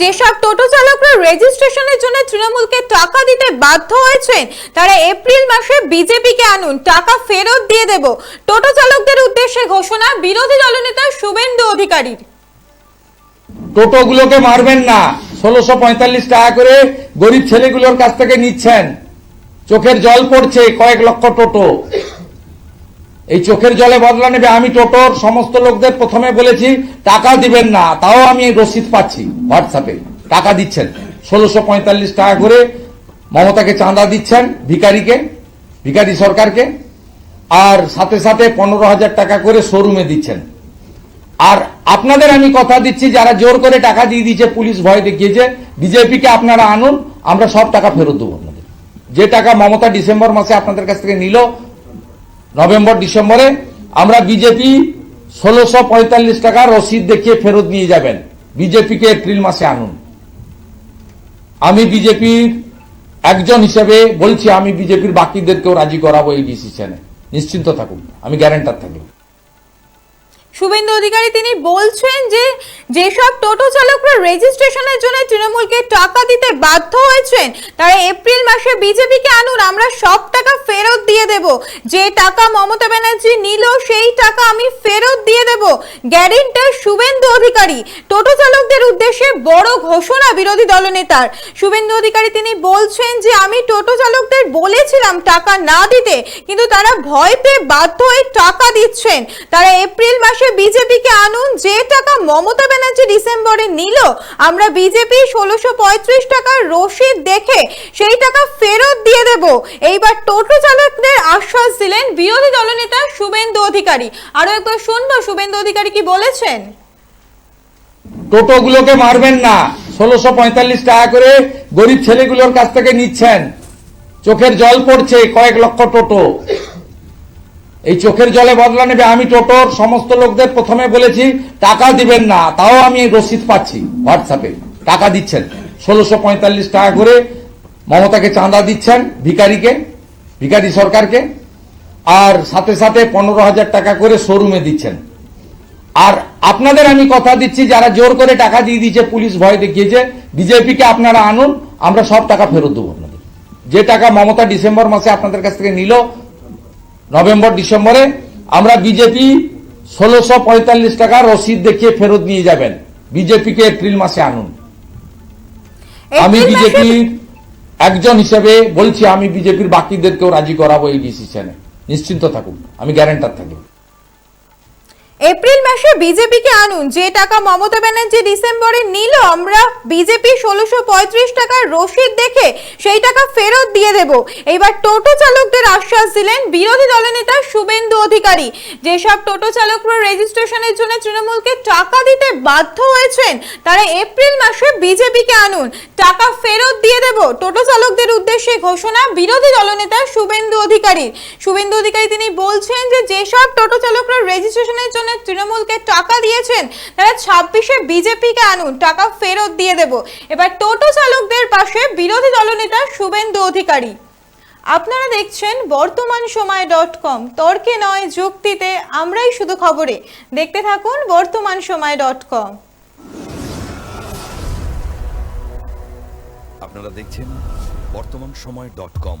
যেসব টোটো চালকরা রেজিস্ট্রেশনের জন্য তৃণমূলকে টাকা দিতে বাধ্য হয়েছেন, তারা এপ্রিল মাসে বিজেপিকে আনুন, টাকা ফেরত দিয়ে দেব। টোটো চালকদের উদ্দেশ্যে ঘোষণা, বিরোধী দলনেতা শুভেন্দু অধিকারীর। টোটোগুলোকে মারবেন না। ষোলোশো পঁয়তাল্লিশ টাকা করে গরিব ছেলেগুলোর কাছ থেকে নিচ্ছেন। চোখের জল পড়ছে কয়েক লক্ষ টোটো। এই চোখের জলে বদলা নেবে, আমি টোটোর সমস্ত লোকদের প্রথমে বলেছি, টাকা দিবেন না, তাও আমি রসিদ পাচ্ছি হোয়াটসঅ্যাপে টাকা দিচ্ছেন। ষোলোশো পঁয়তাল্লিশ টাকা করে মমতাকে চাঁদা দিচ্ছেন ভিকারিকে, ভিকারি সরকারকে, আর সাথে সাথে পনেরো হাজার টাকা করে শোরুমে দিচ্ছেন। আর আপনাদের আমি কথা দিচ্ছি, যারা জোর করে টাকা দিয়ে দিয়েছে, পুলিশ ভয় দেখিয়েছে, বিজেপিকে আপনারা আনুন, আমরা সব টাকা ফেরত দেবো আপনাদের। যে টাকা মমতা ডিসেম্বর মাসে আপনাদের কাছ থেকে নিল নভেম্বর, ডিসেম্বরে আমরা বিজেপি ষোলোশো পঁয়তাল্লিশ টাকা রসিদ দেখিয়ে ফেরত নিয়ে যাবেন। বিজেপিকে এপ্রিল মাসে আনুন। আমি বিজেপির একজন হিসেবে বলছি, আমি বিজেপির বাকিদেরকেও রাজি করাবো এই ডিসিশনে নিশ্চিন্ত থাকুন, আমি গ্যারেন্টার থাকি। শুভেন্দু অধিকারী, তিনি বলছেন যে যেসব টোটো চালকরা রেজিস্ট্রেশনের জন্য তৃণমূলকে টাকা দিতে বাধ্য হয়েছেন, তারা এপ্রিল মাসে বিজেপিকে আনুন, আমরা সব দেব। যে টাকা মমতা ব্যানার্জি নিল, সেই টাকা আমি ফেরত দিয়ে দেব। গ্যারেন্টার শুভেন্দু অধিকারী, টোটো চালকদের উদ্দেশ্যে বড় ঘোষণা বিরোধী দলনেতার। শুভেন্দু অধিকারী তিনি বলছেন যে, আমি টোটো চালকদের বলেছিলাম টাকা না দিতে, কিন্তু তারা ভয় পেয়ে বাধ্য হয়ে টাকা দিচ্ছেন। তারা এপ্রিল মাসে বিজেপিকে আনুন, যে টাকা মমতা ব্যানার্জি ডিসেম্বরে নিল, আমরা বিজেপি ষোলোশো পঁয়ত্রিশ টাকার রসিদ দেখে সেই টাকা ফেরত দিয়ে দেব। এইবার টোটো চালকদের আশ্বাস দিলেন বিরোধী দলনেতা শুভেন্দু অধিকারী। আরও একবার শুনব, শুভেন্দু অধিকারী কি বলেছেন? টোটোগুলোকে মারবেন না। ষোলোশো পঁয়তাল্লিশ টাকা করে গরিব ছেলেগুলোর কাছ থেকে নিচ্ছেন। চোখের জল পড়ছে কয়েক লক্ষ টোটো। এই চোখের জলে বদলা নেবে আমি টোটোর সমস্ত লোকদের প্রথমে বলেছি, টাকা দিবেন না, তাও আমি রসিদ পাচ্ছি হোয়াটসঅ্যাপে টাকা দিচ্ছেন। ষোলোশো পঁয়তাল্লিশ টাকা করে মমতাকে চাঁদা দিচ্ছেন ভিকারিকে। ভিকারি সরকারকে আর সাথে সাথে পনেরো হাজার টাকা করে শোরুমে দিচ্ছেন। আর আপনাদের আমি কথা দিচ্ছি যারা জোর করে টাকা দিয়ে দিয়েছে পুলিশ ভয় দেখিয়েছে বিজেপিকে আপনারা আনুন আমরা সব টাকা ফেরত দেবো আপনাদের। যে টাকা মমতা ডিসেম্বর মাসে আপনাদের কাছ থেকে নিল নভেম্বর ডিসেম্বরে আমরা বিজেপি ষোলোশো পঁয়তাল্লিশ টাকা রসিদ দেখিয়ে ফেরত নিয়ে যাবেন। বিজেপিকে এপ্রিল মাসে আনুন। আমি বিজেপির একজন হিসেবে বলছি আমি বিজেপির বাকিদেরকেও রাজি করাবো এই ডিসিশনে নিশ্চিন্ত থাকুন, আমি গ্যারেন্টার থাকি। এপ্রিল মাসে বিজেপিকে আনুন। যে টাকা মমতা ব্যানার্জি ডিসেম্বরে নিল, আমরা বিজেপি ষোলোশো পঁয়ত্রিশ টাকার রসিদ দেখে সেই টাকা ফেরত দিয়ে দেব। এইবার টোটো চালকদের আশ্বাস দিলেন বিরোধী দলনেতা শুভেন্দু অধিকারী। যেসব টোটো চালকরা রেজিস্ট্রেশনের জন্য তৃণমূলকে টাকা দিতে বাধ্য হয়েছেন, তারা এপ্রিল মাসে বিজেপিকে আনুন। টাকা ফেরত দিয়ে দেব। টোটো চালকদের উদ্দেশ্যে ঘোষণা বিরোধী দলনেতা শুভেন্দু অধিকারী শুভেন্দু অধিকারী তিনি বলছেন যে, যেসব টোটো চালকরা রেজিস্ট্রেশনের জন্য তৃণমূলকে টাকা দিয়েছেন তারা ছাব্বিশে বিজেপিকে আনুন, টাকা ফেরত দিয়ে দেব। এবার টোটো চালকদের পাশে বিরোধী দলনেতা শুভেন্দু অধিকারী। আপনারা দেখছেন বর্তমান সময় ডট কম। তর্কে নয়, যুক্তিতে আমরাই শুধু খবরে। দেখতে থাকুন বর্তমান সময় ডট কম। আপনারা দেখছেন বর্তমান সময় dot com.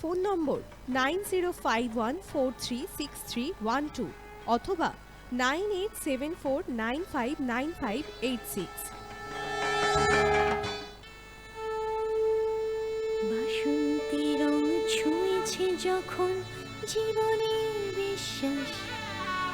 Phone number nine zero five one four six one two অথবা nine eight seven four nine five nine five eight six. যখন জীবনের বিশ্বাস।